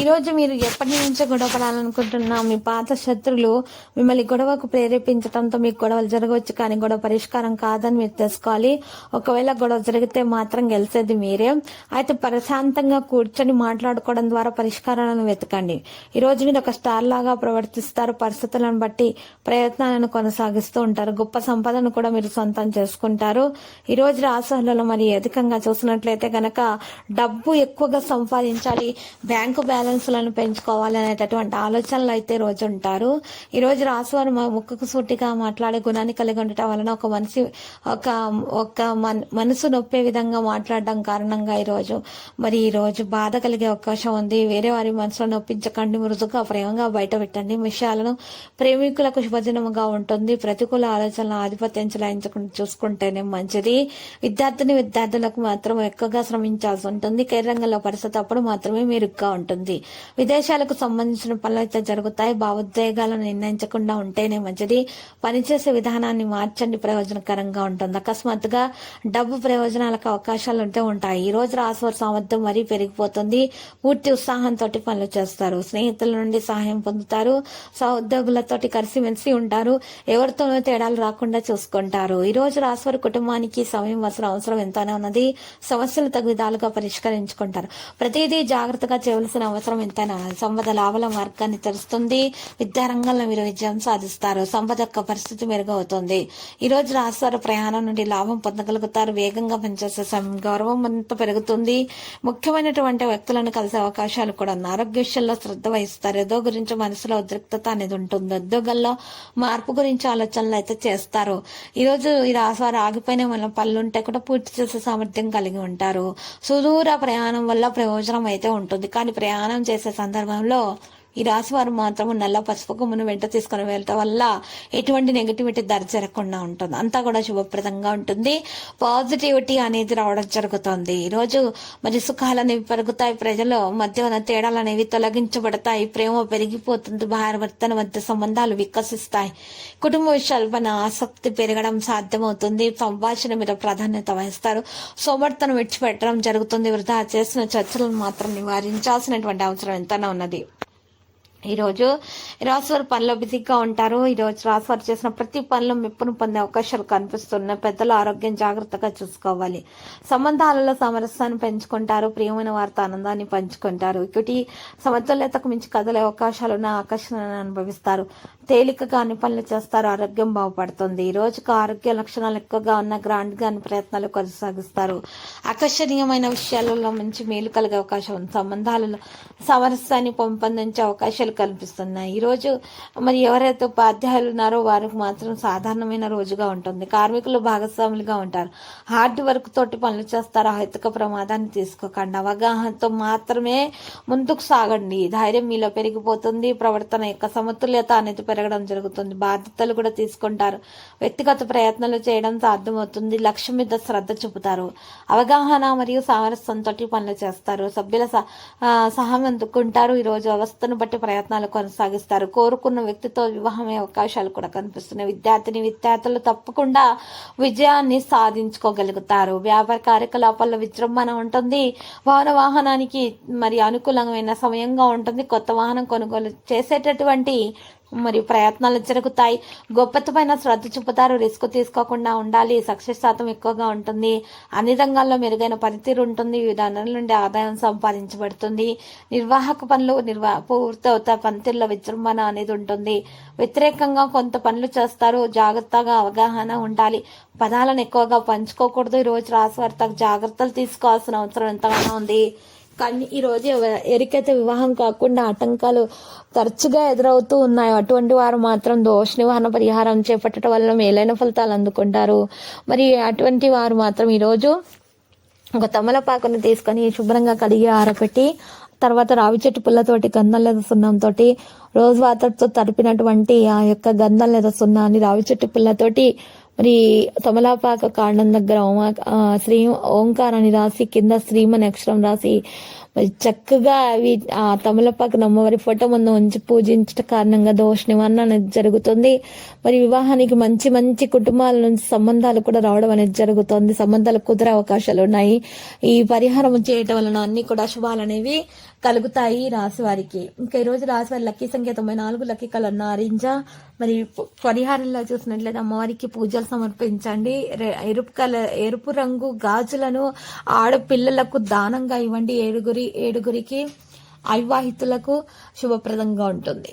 ఈరోజు మీరు ఎప్పటి నుంచో గొడవపడాలనుకుంటున్నా మీ పాత శత్రులు మిమ్మల్ని గొడవకు ప్రేరేపించడంతో మీకు గొడవలు జరగవచ్చు కానీ గొడవ పరిష్కారం కాదని మీరు తెలుసుకోవాలి. ఒకవేళ గొడవ జరిగితే మాత్రం గెలిచేది మీరే. అయితే ప్రశాంతంగా కూర్చొని మాట్లాడుకోవడం ద్వారా పరిష్కారాలను వెతకండి. ఈరోజు మీరు ఒక స్టార్ లాగా ప్రవర్తిస్తారు. పరిస్థితులను బట్టి ప్రయత్నాలను కొనసాగిస్తూ ఉంటారు. గొప్ప సంపదను కూడా మీరు సొంతం చేసుకుంటారు. ఈ రోజు రాష్ట్రాలలో మరి అధికంగా చూసినట్లయితే గనక డబ్బు ఎక్కువగా సంపాదించాలి. బ్యాంకు బ్యాలెన్స్లను పెంచుకోవాలి అనేటటువంటి ఆలోచనలు అయితే రోజు ఉంటారు ఈరోజు రాసువారు ముక్కుకు సూటిగా మాట్లాడే గుణాన్ని కలిగి ఉండటం వలన ఒక మనిషి ఒక ఒక మన- మనసు నొప్పే విధంగా మాట్లాడడం కారణంగా ఈరోజు మరి ఈరోజు బాధ కలిగే అవకాశం ఉంది. వేరే వారి మనసులో నొప్పించకండి మృదుగా ప్రేమగా బయట పెట్టండి. విషయాలను ప్రేమికులకు శుభదినముగా ఉంటుంది. ప్రతికూల ఆలోచనల ఆధిపత్యం చెలాయించకుండా చూసుకుంటేనే మంచిది. విద్యార్థిని విద్యార్థులకు మాత్రం ఎక్కువగా శ్రమించాల్సి ఉంటుంది. కెరీర్ రంగంలో పరిస్థితి అప్పుడు మాత్రమే మెరుగ్గా ఉంటుంది. విదేశాలకు సంబంధించిన పనులు అయితే జరుగుతాయి. భావోద్వేగాలను నిర్ణయించకుండా ఉంటేనే మంచిది. పనిచేసే విధానాన్ని మార్చండి. ప్రయోజనకరంగా ఉంటుంది. అకస్మాత్తుగా డబ్బు ప్రయోజనాలకు అవకాశాలు ఉంటే ఉంటాయి. ఈ రోజు రాశివారి సామర్థ్యం మరీ పెరిగిపోతుంది. పూర్తి ఉత్సాహంతో పనులు చేస్తారు. స్నేహితుల నుండి సహాయం పొందుతారు. సహోద్యోగులతోటి కలిసిమెలిసి ఉంటారు. ఎవరితోనూ తేడాలు రాకుండా చూసుకుంటారు. ఈ రోజు రాశివారి కుటుంబానికి సమయం అవసరం అవసరం ఎంతోనే ఉన్నది. సమస్యలు తగు విధాలుగా పరిష్కరించుకుంటారు. ప్రతిదీ జాగ్రత్తగా చేయవలసిన అవసరం సంవత్సరం ఎంత సంపద లాభాల మార్గాన్ని తెరుస్తుంది. విద్యారంగంలో మీరు విజయం సాధిస్తారు. సంపద యొక్క పరిస్థితి మెరుగవుతుంది. ఈ రోజు రాశివారి ప్రయాణం నుండి లాభం పొందగలుగుతారు. వేగంగా పనిచేసే సమయం గౌరవం అంత పెరుగుతుంది. ముఖ్యమైనటువంటి వ్యక్తులను కలిసే అవకాశాలు కూడా ఉన్నాయి. ఆరోగ్య విషయంలో శ్రద్ధ వహిస్తారు. ఏదో గురించి మనసులో ఉద్రిక్తత అనేది ఉంటుంది. ఉద్యోగంలో మార్పు గురించి ఆలోచనలు అయితే చేస్తారు. ఈ రోజు ఈ రాశివారు ఆగిపోయిన మన పనులు ఉంటే కూడా పూర్తి చేసే సామర్థ్యం కలిగి ఉంటారు. సుదూర ప్రయాణం వల్ల ప్రయోజనం అయితే ఉంటుంది. కానీ ప్రయాణం చేసే సందర్భంలో ఈ రాశి వారు మాత్రము నల్ల పసుపు కొమ్మును వెంట తీసుకుని వెళ్ళటం వల్ల ఎటువంటి నెగటివిటీ దరి జరగకుండా ఉంటుంది. అంతా కూడా శుభప్రదంగా ఉంటుంది. పాజిటివిటీ అనేది రావడం జరుగుతుంది. ఈ రోజు మరి సుఖాలు అనేవి పెరుగుతాయి. ప్రజల మధ్య ఉన్న తేడాలు అనేవి తొలగించబడతాయి. ప్రేమ పెరిగిపోతుంది. భార్య మధ్య సంబంధాలు వికసిస్తాయి. కుటుంబ విషయాలపైన ఆసక్తి పెరగడం సాధ్యమవుతుంది. సంభాషణ మీద ప్రాధాన్యత వహిస్తారు. సోమర్తను విడిచిపెట్టడం జరుగుతుంది. వృధా చేసిన చర్చలను మాత్రం నివారించాల్సినటువంటి అవసరం ఎంతైనా ఉన్నది. ఈరోజు రాశివారు పనిలో బిజీగా ఉంటారు. ఈరోజు రాశివారు చేసిన ప్రతి పనిలో మెప్పును పొందే అవకాశాలు కనిపిస్తున్నాయి. పెద్దల ఆరోగ్యం జాగ్రత్తగా చూసుకోవాలి. సంబంధాలలో సామరస్యాన్ని పెంచుకుంటారు. ప్రియమైన వారితో ఆనందాన్ని పంచుకుంటారు. ఇకటి సమతుల్యతకు మించి కదలే అవకాశాలు ఉన్న ఆకర్షణను అనుభవిస్తారు. తేలికగా అన్ని పనులు చేస్తారు. ఆరోగ్యం బాగుపడుతుంది. ఈ రోజుకు ఆరోగ్య లక్షణాలు ఎక్కువగా ఉన్న గ్రాండ్గా అన్ని ప్రయత్నాలు కొనసాగిస్తారు. ఆకర్షణీయమైన విషయాలలో మంచి మేలు కలిగే అవకాశం ఉంది. సంబంధాలలో సామరస్యాన్ని పెంపొందించే అవకాశాలు కనిపిస్తున్నాయి ఈ రోజు మరి ఎవరైతే ఉపాధ్యాయులు ఉన్నారో వారికి మాత్రం సాధారణమైన రోజుగా ఉంటుంది. కార్మికులు భాగస్వాములుగా ఉంటారు. హార్డ్ వర్క్ తోటి పనులు చేస్తారు? అహితక ప్రమాదాన్ని తీసుకోకండి. అవగాహనతో మాత్రమే ముందుకు సాగండి. ధైర్యం మీలో పెరిగిపోతుంది. ప్రవర్తన యొక్క సమతుల్యత అనేది పెరగడం జరుగుతుంది. బాధ్యతలు కూడా తీసుకుంటారు. వ్యక్తిగత ప్రయత్నాలు చేయడం సాధ్యమవుతుంది. లక్ష్యం మీద శ్రద్ధ చూపుతారు. అవగాహన మరియు సామరస్యంతో పనులు చేస్తారు. సభ్యుల స- సహాయం అందుకుంటారు. ఈ రోజు వ్యవస్థను బట్టి ప్రయత్నాలు కొనసాగిస్తారు. కోరుకున్న వ్యక్తితో వివాహమే అవకాశాలు కూడా కనిపిస్తున్నాయి. విద్యార్థిని విద్యార్థులు తప్పకుండా విజయాన్ని సాధించుకోగలుగుతారు. వ్యాపార కార్యకలాపాల్లో విజృంభణ ఉంటుంది. వాహన వాహనానికి మరి అనుకూలమైన సమయంగా ఉంటుంది. కొత్త వాహనం కొనుగోలు చేసేటటువంటి మరియు ప్రయత్నాలు జరుగుతాయి. గొప్పతమైన శ్రద్ధ చూపుతారు. రిస్క్ తీసుకోకుండా ఉండాలి. సక్సెస్ శాతం ఎక్కువగా ఉంటుంది. అన్ని రంగాల్లో మెరుగైన పనితీరు ఉంటుంది. వివిధ వనరుల నుండి ఆదాయం సంపాదించబడుతుంది. నిర్వాహక పనులు నిర్వా పూర్తి అవుతాయి పనితీరులో విజృంభణ అనేది ఉంటుంది. వ్యతిరేకంగా కొంత పనులు చేస్తారు. జాగ్రత్తగా అవగాహన ఉండాలి. పదాలను ఎక్కువగా పంచుకోకూడదు. ఈ రోజు రాసి వారు జాగ్రత్తలు తీసుకోవాల్సిన అవసరం ఎంతగానో ఉంది. కానీ ఈ ఎరికైతే వివాహం కాకుండా ఆటంకాలు తరచుగా ఎదురవుతూ ఉన్నాయో అటువంటి వారు మాత్రం దోష నివారణ పరిహారం చేపట్టడం వల్ల మేలైన ఫలితాలు అందుకుంటారు. మరి అటువంటి వారు మాత్రం ఈరోజు ఒక తమలపాకును తీసుకొని శుభ్రంగా కడిగి ఆరపెట్టి తర్వాత రావి చెట్టు పుల్లతోటి గంధం లేదా సున్నంతో రోజ్ వాటర్తో తడిపినటువంటి ఆ యొక్క గంధం లేదా సున్నాన్ని రావి చెట్టు పుల్లతోటి మరి తమలాపాక కాండం దగ్గర శ్రీ ఓంకారాన్ని రాసి కింద శ్రీమని అక్షరం రాసి మరి చక్కగా అవి ఆ తమలపాకు నమ్మవారి ఫోటో ముందు ఉంచి పూజించట కారణంగా దోష నివారణ అనేది జరుగుతుంది. మరి వివాహానికి మంచి మంచి కుటుంబాల నుంచి సంబంధాలు కూడా రావడం అనేది జరుగుతుంది. సంబంధాలు కుదిరే అవకాశాలు ఉన్నాయి. ఈ పరిహారం చేయటం వలన అన్ని కూడా శుభాలు అనేవి కలుగుతాయి ఈ రాశి వారికి. ఇంకా ఈ రోజు రాశి వారి లక్కీ సంఖ్య తొంభై నాలుగు లక్కీ కలర్ నారింజ. మరి పరిహారంలో చూసినట్లయితే అమ్మవారికి పూజలు సమర్పించండి. ఎరుపు కలర్ ఎరుపు రంగు గాజులను ఆడపిల్లలకు దానంగా ఇవ్వండి. ఏడుగురి ఏడుగురికి అవివాహితులకు శుభప్రదంగా ఉంటుంది.